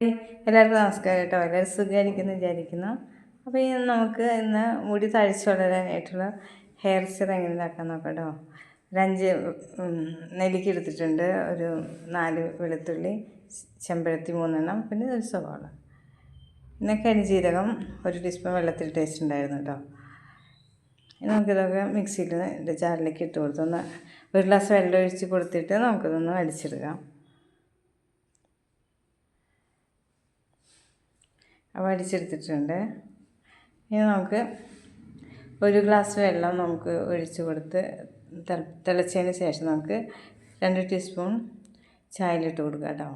എല്ലാവർക്കും നമസ്കാരം കേട്ടോ. എല്ലാവരും സുഖമായിരിക്കുന്നു വിചാരിക്കുന്നു. അപ്പോൾ ഇന്ന് നമുക്ക് ഇന്ന് മുടി തഴിച്ചു വളരാനായിട്ടുള്ള ഹെയർ സിറം എങ്ങനെ ഉണ്ടാക്കാൻ നോക്കട്ടോ. ഒരഞ്ച് നെല്ലിക്ക എടുത്തിട്ടുണ്ട്. ഒരു നാല് വെളുത്തുള്ളി ചെമ്പഴത്തി മൂന്നെണ്ണം പിന്നെ ഒരു സവാള. പിന്നെ കരിജീരകം ഒരു ടീസ്പൂൺ വെള്ളത്തിൽ ടേസ്റ്റ് ഉണ്ടായിരുന്നു കേട്ടോ നമുക്കിതൊക്കെ മിക്സിയിൽ ജാറിലേക്ക് ഇട്ട് കൊടുത്തൊന്ന് ഒരു ഗ്ലാസ് വെള്ളം ഒഴിച്ച് കൊടുത്തിട്ട് നമുക്കിതൊന്ന് അടിച്ചെടുക്കാം അപ്പോൾ അടിച്ചെടുത്തിട്ടുണ്ട്. ഇനി നമുക്ക് ഒരു ഗ്ലാസ് വെള്ളം നമുക്ക് ഒഴിച്ച് കൊടുത്ത് തിളച്ചതിന് ശേഷം നമുക്ക് രണ്ട് ടീസ്പൂൺ ചായയിലിട്ട് കൊടുക്കുക കേട്ടോ.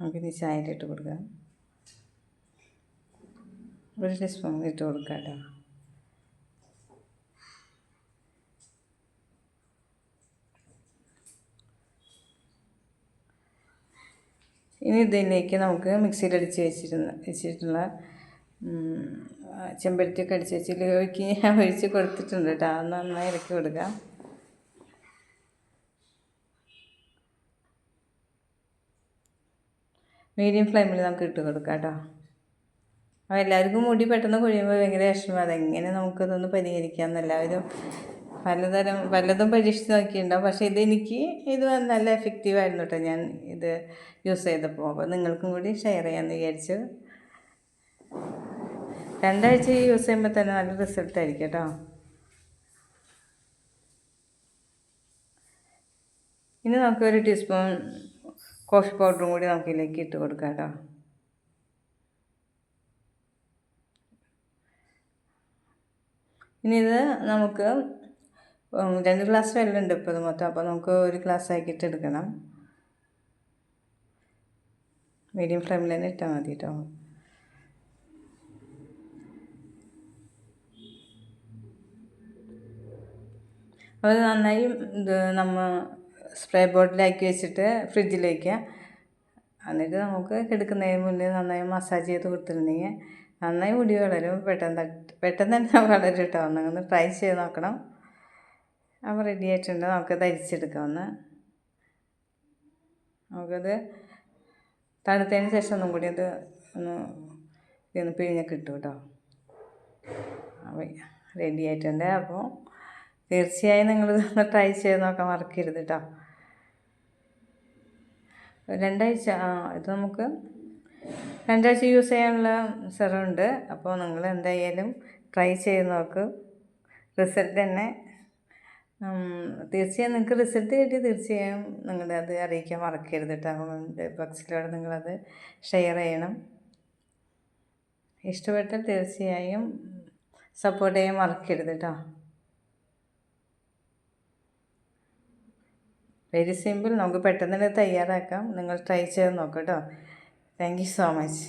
നമുക്കിനി ചായയിലിട്ട് കൊടുക്കാം. ഒരു ടീസ്പൂൺ ഇട്ട് കൊടുക്കാം കേട്ടോ. ഇനി ഇതിലേക്ക് നമുക്ക് മിക്സിയിൽ അടിച്ച് വെച്ചിരുന്ന വെച്ചിട്ടുള്ള ചെമ്പരത്തിയൊക്കെ അടിച്ച് വെച്ചിലേക്ക് ഞാൻ ഒഴിച്ച് കൊടുത്തിട്ടുണ്ട് കേട്ടോ. അത് നന്നായി ഇറക്കി കൊടുക്കാം മീഡിയം ഫ്ലെയിമിൽ നമുക്ക് ഇട്ട് കൊടുക്കാം കേട്ടോ. അപ്പോൾ എല്ലാവർക്കും മുടി പെട്ടെന്ന് കൊഴിയുമ്പോൾ ഭയങ്കര വിഷമം. അതെങ്ങനെ നമുക്കതൊന്ന് പരിഹരിക്കാം എല്ലാവരും പലതരം പലതും പരീക്ഷിച്ച് നോക്കിയിട്ടുണ്ടാവും. പക്ഷേ ഇതെനിക്ക് ഇത് നല്ല എഫക്റ്റീവായിരുന്നു കേട്ടോ ഞാൻ ഇത് യൂസ് ചെയ്തപ്പോൾ അപ്പോൾ നിങ്ങൾക്കും കൂടി ഷെയർ ചെയ്യാമെന്ന് വിചാരിച്ചു. രണ്ടാഴ്ച യൂസ് ചെയ്യുമ്പോൾ തന്നെ നല്ല റിസൾട്ട് ആയിരിക്കും കേട്ടോ ഇനി നമുക്ക് ഒരു ടീസ്പൂൺ കോഫി പൗഡറും കൂടി നമുക്ക് ഇതിലേക്ക് ഇട്ട് കൊടുക്കാം കേട്ടോ ഇനി ഇത് നമുക്ക് രണ്ട് ഗ്ലാസ് വെള്ളമുണ്ട് ഇപ്പോൾ ഇത് മൊത്തം. അപ്പോൾ നമുക്ക് ഒരു ഗ്ലാസ് ആക്കിയിട്ട് എടുക്കണം. മീഡിയം ഫ്ലെയിമിൽ തന്നെ ഇട്ടാൽ മതി കേട്ടോ അത് നന്നായി ഇത് നമ്മൾ സ്പ്രേ ബോട്ടിലാക്കി വെച്ചിട്ട് ഫ്രിഡ്ജിലേക്ക് എന്നിട്ട് നമുക്ക് കിടക്കുന്നതിന് മുന്നേ നന്നായി മസാജ് ചെയ്ത് കൊടുത്തിട്ടുണ്ടെങ്കിൽ നന്നായി മുടി വളരും. പെട്ടെന്ന് പെട്ടെന്ന് തന്നെ വളരും കേട്ടോ ഒന്ന് ട്രൈ ചെയ്ത് നോക്കണം. അപ്പോൾ റെഡി ആയിട്ടുണ്ട്. നമുക്ക് ധരിച്ചെടുക്കാമെന്ന് നമുക്കത് തണുത്തതിന് ശേഷം ഒന്നും കൂടി അത് ഒന്ന് ഇതൊന്ന് ഇട്ടു കേട്ടോ. അപ്പോൾ റെഡി ആയിട്ടുണ്ട്. അപ്പോൾ തീർച്ചയായും നിങ്ങൾ ഇതൊന്ന് ട്രൈ ചെയ്ത് നോക്കാൻ മറക്കരുത് കേട്ടോ. രണ്ടാഴ്ച ഇത് നമുക്ക് രണ്ടാഴ്ച യൂസ് ചെയ്യാനുള്ള സെറുണ്ട് അപ്പോൾ നിങ്ങൾ എന്തായാലും ട്രൈ ചെയ്ത് നോക്ക്. റിസൾട്ട് തന്നെ തീർച്ചയായും നിങ്ങൾക്ക് റിസൾട്ട് കിട്ടി തീർച്ചയായും നിങ്ങളുടെ അത് അറിയിക്കാൻ മറക്കരുത് കേട്ടോ കമന്റ് ബോക്സിലൂടെ നിങ്ങളത് ഷെയർ ചെയ്യണം. ഇഷ്ടപ്പെട്ടാൽ തീർച്ചയായും സപ്പോർട്ട് ചെയ്യാൻ മറക്കരുത് കേട്ടോ വെരി സിമ്പിൾ നമുക്ക് പെട്ടെന്ന് തന്നെ തയ്യാറാക്കാം. നിങ്ങൾ ട്രൈ ചെയ്ത് നോക്കാം കേട്ടോ താങ്ക് യു സോ മച്ച്